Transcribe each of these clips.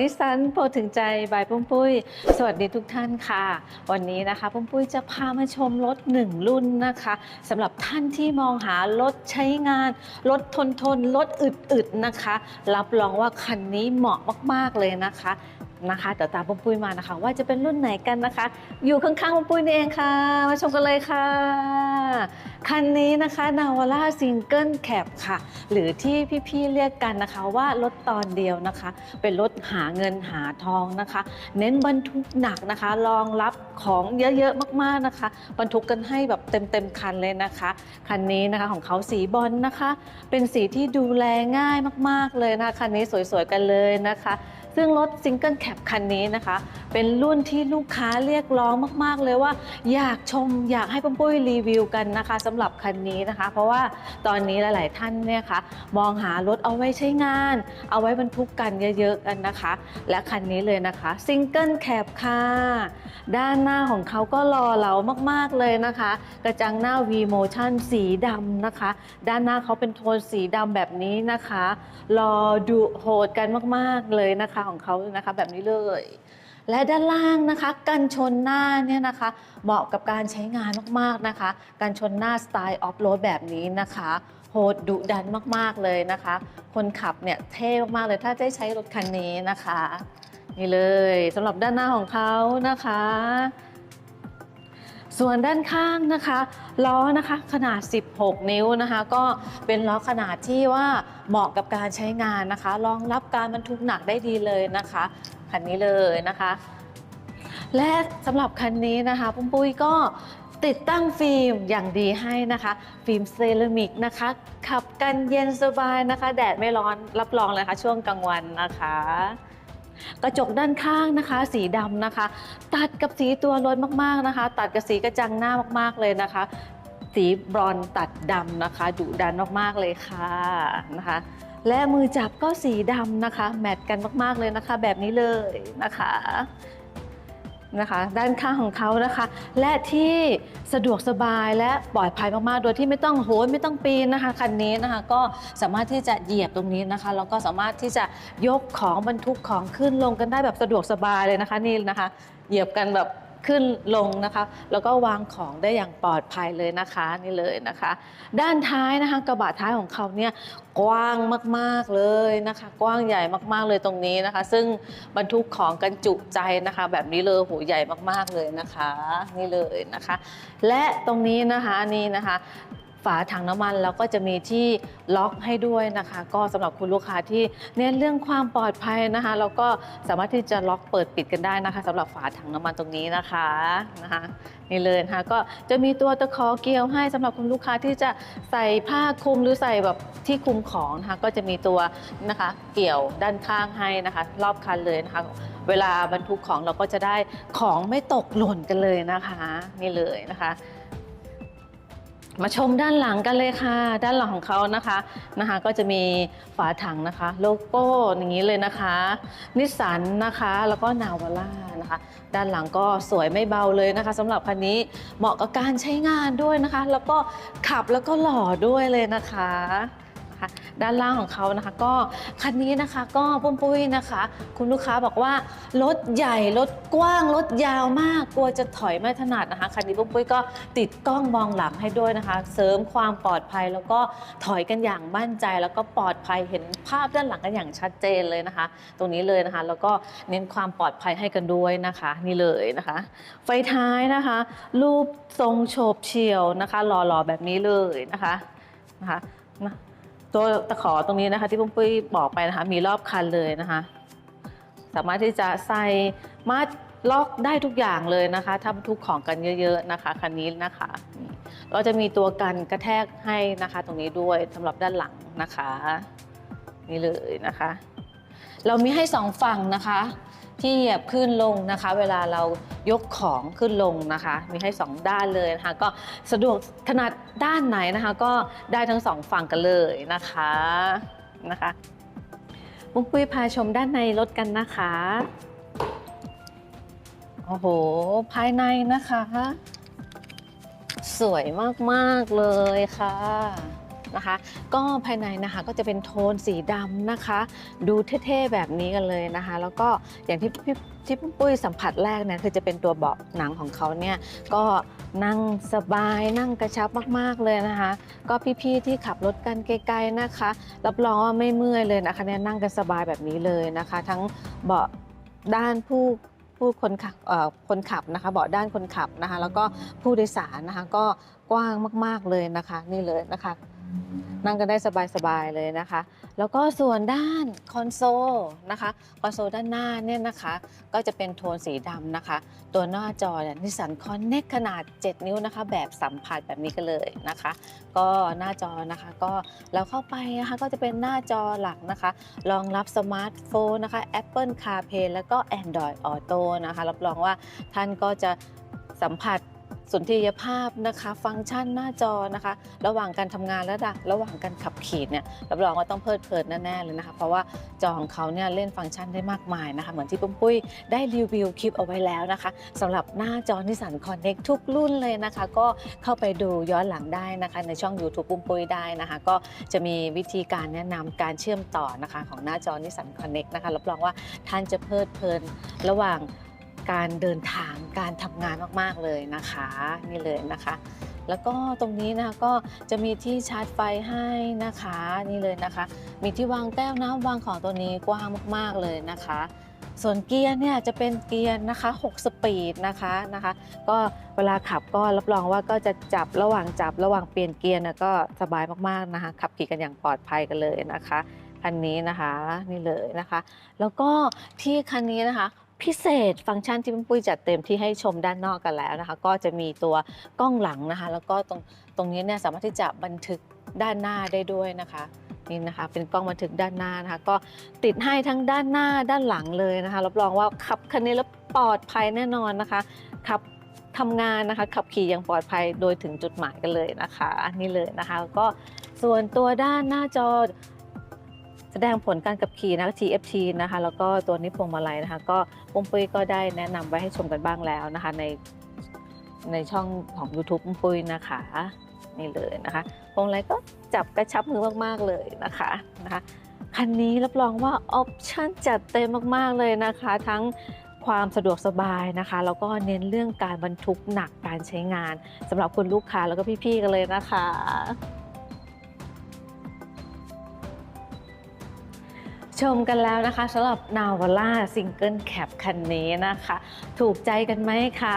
นิสสันโปรถึงใจบายปุ้มปุ้ย สวัสดีทุกท่านค่ะ วันนี้นะคะปุ้มปุ้ยจะพามาชมรถหนึ่งรุ่นนะคะสำหรับท่านที่มองหารถใช้งาน รถทนทนรถอึดๆนะคะ รับรองว่าคันนี้เหมาะมากๆเลยนะคะ นะคะเดี๋ยวตามปุ้มปุ้ยมานะคะ ว่าจะเป็นรุ่นไหนกันนะคะ อยู่ข้างๆปุ้มปุ้ยนี่เองค่ะ มาชมกันเลยค่ะ คันนี้นะคะนาวาร่าซิงเกิลแคปค่ะ หรือที่พี่ๆเรียกกันนะคะว่ารถตอนเดียวนะคะ เป็นรถหาเงินหาทองนะคะ เน้นบรรทุกหนักนะคะรองรับของเยอะๆมากๆนะคะ บรรทุกกันให้แบบเต็มๆคันเลยนะคะ คันนี้นะคะของเขาสีบอลนะคะ เป็นสีที่ดูแลง่ายมากๆเลยนะคะคันนี้สวยๆกันเลยนะคะ ซึ่งรถซิงเกิลแคปคันนี้นะคะ เป็นรุ่นที่ลูกค้าเรียกร้องมาก ๆ เลยว่า อยากชมอยากให้ปุ้มปุ้ยรีวิวกันนะคะสำหรับคันนี้นะคะ เพราะว่าตอนนี้หลาย ๆ ท่านเนี่ยค่ะมองหารถเอาไว้ใช้งาน เอาไว้บรรทุกกันเยอะ ๆ กันนะคะ และคันนี้เลยนะคะซิงเกิลแคปค่ะด้านหน้าของเขาก็รอเหลามาก ๆ เลยนะคะ กระจังหน้า V Motion สีดำนะคะ ด้านหน้าเขาเป็นโทนสีดำแบบนี้นะคะ รอดุโหดกันมาก ๆ เลยนะคะของเขานะคะแบบนี้เลย และด้านล่างนะคะกันชนหน้าเนี่ยนะคะเหมาะกับการใช้งานมากๆนะคะกันชนหน้าสไตล์ออฟโรดแบบนี้นะคะโหดดุดันมากๆเลยนะคะ คนขับเนี่ยเท่มากๆเลยถ้าได้ใช้รถคันนี้นะคะ นี่เลยสำหรับด้านหน้าของเขานะคะ ส่วนด้านข้างนะคะล้อนะคะขนาด 16 นิ้วนะคะ ก็เป็นล้อขนาดที่ว่าเหมาะกับการใช้งานนะคะ รองรับการบรรทุกหนักได้ดีเลยนะคะคันนี้เลยนะคะ และสำหรับคันนี้นะคะปุ้มปุ้ยก็ติดตั้งฟิล์มอย่างดีให้นะคะ ฟิล์มเซรามิกนะคะ ขับกันเย็นสบายนะคะ แดดไม่ร้อนรับรองเลยค่ะช่วงกลางวันนะคะ กระจกด้านข้างนะคะ สีดำนะคะ ตัดกับสีตัวรถมากๆนะคะ ตัดกับสีกระจังหน้ามากๆเลยนะคะ สีบรอนตัดดำนะคะดุดันมากๆเลยค่ะนะคะ และมือจับก็สีดำนะคะ แมทกันมากๆเลยนะคะ แบบนี้เลยนะคะ นะคะ ด้านข้างของเขานะคะ และที่สะดวกสบายและปลอดภัยมากๆ โดยที่ไม่ต้องโหนไม่ต้องปีนนะคะคันนี้นะคะ ก็สามารถที่จะเหยียบตรงนี้นะคะแล้วก็สามารถที่จะยกของบรรทุกของขึ้นลงกันได้แบบสะดวกสบายเลยนะคะนี่นะคะ เหยียบกันแบบ ขึ้นลงนะคะ แล้วก็วางของได้อย่างปลอดภัยเลยนะคะนี่เลยนะคะ ด้านท้ายนะคะกระบะท้ายของเขาเนี่ยกว้างมาก ๆเลยนะคะ กว้างใหญ่มากๆเลยตรงนี้นะคะ ซึ่งบรรทุกของกันจุใจนะคะ แบบนี้เลยโหใหญ่มากๆเลยนะคะ นี่เลยนะคะ และตรงนี้นะคะนี่นะคะ ฝาถังน้ำมันเราก็จะมีที่ล็อกให้ด้วยนะคะ ก็สำหรับคุณลูกค้าที่เน้นเรื่องความปลอดภัยนะคะเราก็สามารถที่จะล็อกเปิดปิดกันได้นะคะสำหรับฝาถังน้ำมันตรงนี้นะคะนะคะนี่เลยนะคะก็จะมีตัวตะขอเกี่ยวให้สำหรับคุณลูกค้าที่จะใส่ผ้าคลุมหรือใส่แบบที่คลุมของนะคะก็จะมีตัวนะคะเกี่ยวด้านข้างให้นะคะ รอบคันเลยนะคะเวลาบรรทุกของเราก็จะได้ของไม่ตกหล่นกันเลยนะคะ นี่เลยนะคะ มาชมด้านหลังกันเลยค่ะ ด้านหลังของเขานะคะนะคะ ก็จะมีฝาถังนะคะ โลโก้อย่างนี้เลยนะคะ นิสสันนะคะแล้วก็นาวาร่านะคะ ด้านหลังก็สวยไม่เบาเลยนะคะสำหรับคันนี้เหมาะกับการใช้งานด้วยนะคะ แล้วก็ขับแล้วก็หล่อด้วยเลยนะคะ นะคะ ด้านล่างของเขานะคะ ก็คันนี้นะคะก็ปุ้มปุ้ยนะคะ คุณลูกค้าบอกว่ารถใหญ่รถกว้างรถยาวมากกลัวจะถอยไม่ถนัดนะคะคันนี้ปุ้มปุ้ยก็ติดกล้องมองหลังให้ด้วยนะคะ เสริมความปลอดภัยแล้วก็ถอยกันอย่างมั่นใจ แล้วก็ปลอดภัยเห็นภาพด้านหลังกันอย่างชัดเจนเลยนะคะ ตรงนี้เลยนะคะ แล้วก็เน้นความปลอดภัยให้กันด้วยนะคะ นี่เลยนะคะ ไฟท้ายนะคะ รูปทรงโฉบเฉี่ยวนะคะหล่อๆแบบนี้เลยนะคะนะคะนะ ตัวตะขอตรงนี้นะคะ ที่ปุ้มปุ้ยบอกไปนะคะ มีรอบคันเลยนะคะ สามารถที่จะใส่มาล็อกได้ทุกอย่างเลยนะคะ ถ้าบรรทุกของกันเยอะๆนะคะคันนี้นะคะเราจะมีตัวกันกระแทกให้นะคะ ตรงนี้ด้วยสำหรับด้านหลังนะคะ นี่เลยนะคะ เรามีให้สองฝั่งนะคะ ที่เหยียบขึ้นลงนะคะ เวลาเรายกของขึ้นลงนะคะ มีให้สองด้านเลยนะคะ ก็สะดวกถนัดด้านไหนนะคะ ก็ได้ทั้งสองฝั่งกันเลยนะคะนะคะมุกปุ้ยพาชมด้านในรถกันนะคะโอ้โห ภายในนะคะ สวยมาก ๆ เลยค่ะ นะคะ ก็ภายในนะคะก็จะเป็นโทนสีดำนะคะ ดูเท่ๆแบบนี้กันเลยนะคะ แล้วก็อย่างที่พี่ที่ปุ้ยสัมผัสแรกเนี่ยคือจะเป็นตัวเบาะหนังของเขาเนี่ยก็นั่งสบายนั่งกระชับมากๆเลยนะคะ ก็พี่ๆที่ขับรถกันไกลๆนะคะ รับรองว่าไม่เมื่อยเลยนะคะเนี่ยนั่งกันสบายแบบนี้เลยนะคะ ทั้งเบาะด้านผู้ผู้คนขับเอ่อคนขับนะคะเบาะด้านคนขับนะคะ แล้วก็ผู้โดยสารนะคะก็กว้างมากๆเลยนะคะ นี่เลยนะคะ นั่งกันได้สบายๆเลยนะคะ แล้วก็ส่วนด้านคอนโซลนะคะคอนโซลด้านหน้าเนี่ยนะคะ ก็จะเป็นโทนสีดำนะคะ ตัวหน้าจอเนี่ยนิสสันคอนเน็กขนาด 7 นิ้วนะคะ แบบสัมผัสแบบนี้กันเลยนะคะ ก็หน้าจอนะคะก็เราเข้าไปนะคะก็จะเป็นหน้าจอหลักนะคะรองรับสมาร์ทโฟนนะคะ Apple CarPlay แล้วก็ Android Auto นะคะ รับรองว่าท่านก็จะสัมผัส สุนทรียภาพนะคะ ฟังก์ชันหน้าจอนะคะ ระหว่างการทำงานและระหว่างการขับขี่เนี่ยรับรองว่าต้องเพลิดเพลินแน่ๆเลยนะคะ เพราะว่าจอของเขาเนี่ยเล่นฟังก์ชันได้มากมายนะคะ เหมือนที่ปุ้มปุ้ยได้รีวิวคลิปเอาไว้แล้วนะคะสำหรับหน้าจอนิสันคอนเน็กทุกรุ่นเลยนะคะ ก็เข้าไปดูย้อนหลังได้นะคะ ในช่อง YouTube ปุ้มปุ้ยได้นะคะ ก็จะมีวิธีการแนะนำการเชื่อมต่อนะคะ ของหน้าจอนิสันคอนเน็กนะคะรับรองว่าท่านจะเพลิดเพลินระหว่าง การเดินทางการทำงานมากๆเลยนะคะนี่เลยนะคะ แล้วก็ตรงนี้นะคะก็จะมีที่ชาร์จไฟให้นะคะนี่เลยนะคะ มีที่วางแก้วน้ำวางของตัวนี้กว้างมากๆเลยนะคะ ส่วนเกียร์เนี่ยจะเป็นเกียร์นะคะ 6 สปีดนะคะนะคะ ก็เวลาขับก็รับรองว่าก็จะจับระหว่างจับระหว่างเปลี่ยนเกียร์นะก็สบายมากๆนะคะ ขับขี่กันอย่างปลอดภัยกันเลยนะคะคันนี้นะคะนี่เลยนะคะ แล้วก็ที่คันนี้นะคะ พิเศษฟังก์ชันที่พี่ปุ้ยจัดเต็มที่ให้ชมด้านนอกกันแล้วนะคะ ก็จะมีตัวกล้องหลังนะคะ แล้วก็ตรงตรงนี้เนี่ยสามารถที่จะบันทึกด้านหน้าได้ด้วยนะคะนี่นะคะเป็นกล้องบันทึกด้านหน้านะคะ ก็ติดให้ทั้งด้านหน้าด้านหลังเลยนะคะรับรองว่าขับคันนี้แล้วปลอดภัยแน่นอนนะคะขับทำงานนะคะขับขี่อย่างปลอดภัยโดยถึงจุดหมายกันเลยนะคะนี่เลยนะคะ ก็ส่วนตัวด้านหน้าจอ แสดงผลการขับขี่นะคะ TFT นะคะ แล้วก็ตัวนี้พวงมาลัยนะคะ ก็ปุ้มปุ้ยก็ได้แนะนำไว้ให้ชมกันบ้างแล้วนะคะ ในในช่องของ YouTube ปุ้มปุ้ยนะคะ นี่เลยนะคะพวงมาลัยก็จับกระชับมือมากๆเลยนะคะนะคะคันนี้รับรองว่าออปชั่นจัดเต็มมากๆเลยนะคะ ทั้งความสะดวกสบายนะคะ แล้วก็เน้นเรื่องการบรรทุกหนักการใช้งานสำหรับคุณลูกค้าแล้วก็พี่ๆกันเลยนะคะ ชมกันแล้วนะคะสำหรับ n a v a l a Single Cab คันนี้นะคะ ถูกใจกันไหมคะ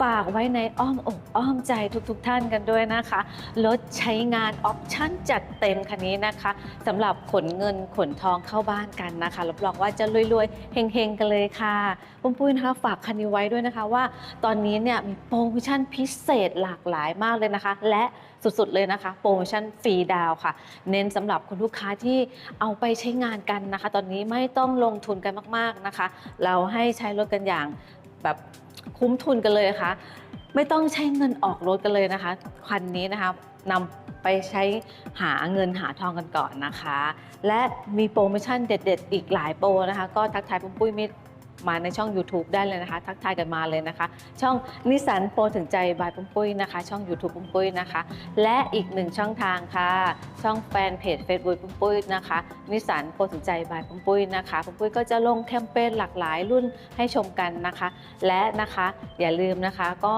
ฝากไว้ในอ้อมอกอ้อมใจทุกๆทท่านกันด้วยนะคะรถใช้งานออปชั่นจัดเต็มคันนี้นะคะสำหรับขนเงินขนทองเข้าบ้านกันนะคะรับรองว่าจะรวยๆเฮงๆกันเลยค่ะปุ้มปุ้ยนะคะฝากคันนี้ไว้ด้วยนะคะว่า ตอนนี้เนี่ยมีโปรโมชั่นพิเศษหลากหลายมากเลยนะคะ และสุดๆเลยนะคะ โปรโมชั่นฟรีดาวค่ะ เน้นสำหรับคุณลูกค้าที่เอาไปใช้งานกันนะนะคะ ตอนนี้ไม่ต้องลงทุนกันมากๆนะคะ เราให้ใช้รถกันอย่างแบบคุ้มทุนกันเลยนะคะ ไม่ต้องใช้เงินออกรถกันเลยนะคะคันนี้นะคะนำไปใช้หาเงินหาทองกันก่อนนะคะ และมีโปรโมชั่นเด็ด ๆ อีกหลายโปรนะคะ ก็ทักทายปุ้มปุ้ยมิตร มาในช่อง YouTube ได้เลยนะคะ ทักทายกันมาเลยนะคะ ช่องนิสันโปรถึงใจบายปุ้มปุ้ยนะคะ ช่อง YouTube ปุ้มปุ้ยนะคะ และอีกหนึ่งช่องทางค่ะ ช่องแฟนเพจ Facebook ปุ้มปุ้ยนะคะนิสันโปรถึงใจบายปุ้มปุ้ยนะคะปุ้มปุ้ยก็จะลงแคมเปญหลากหลายรุ่นให้ชมกันนะคะ และนะคะอย่าลืมนะคะก็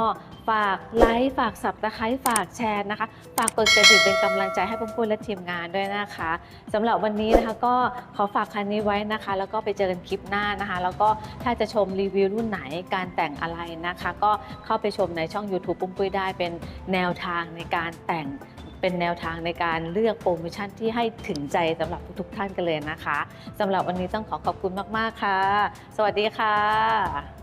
ฝากไลค์ฝากสับตะไคร้ฝากแชร์นะคะ ฝากกดกระดิ่งเป็นกำลังใจให้ปุ้มปุ้ยและทีมงานด้วยนะคะสำหรับวันนี้นะคะก็ขอฝากคันนี้ไว้นะคะ แล้วก็ไปเจอกันคลิปหน้านะคะ แล้วก็ถ้าจะชมรีวิวรุ่นไหนการแต่งอะไรนะคะ ก็เข้าไปชมในช่อง YouTube ปุ้มปุ้ยได้เป็นแนวทางในการแต่งเป็นแนวทางในการเลือกโปรโมชั่นที่ให้ถึงใจสำหรับทุกๆท่านกันเลยนะคะสำหรับวันนี้ต้องขอขอบคุณมาก ๆ ค่ะ สวัสดีค่ะ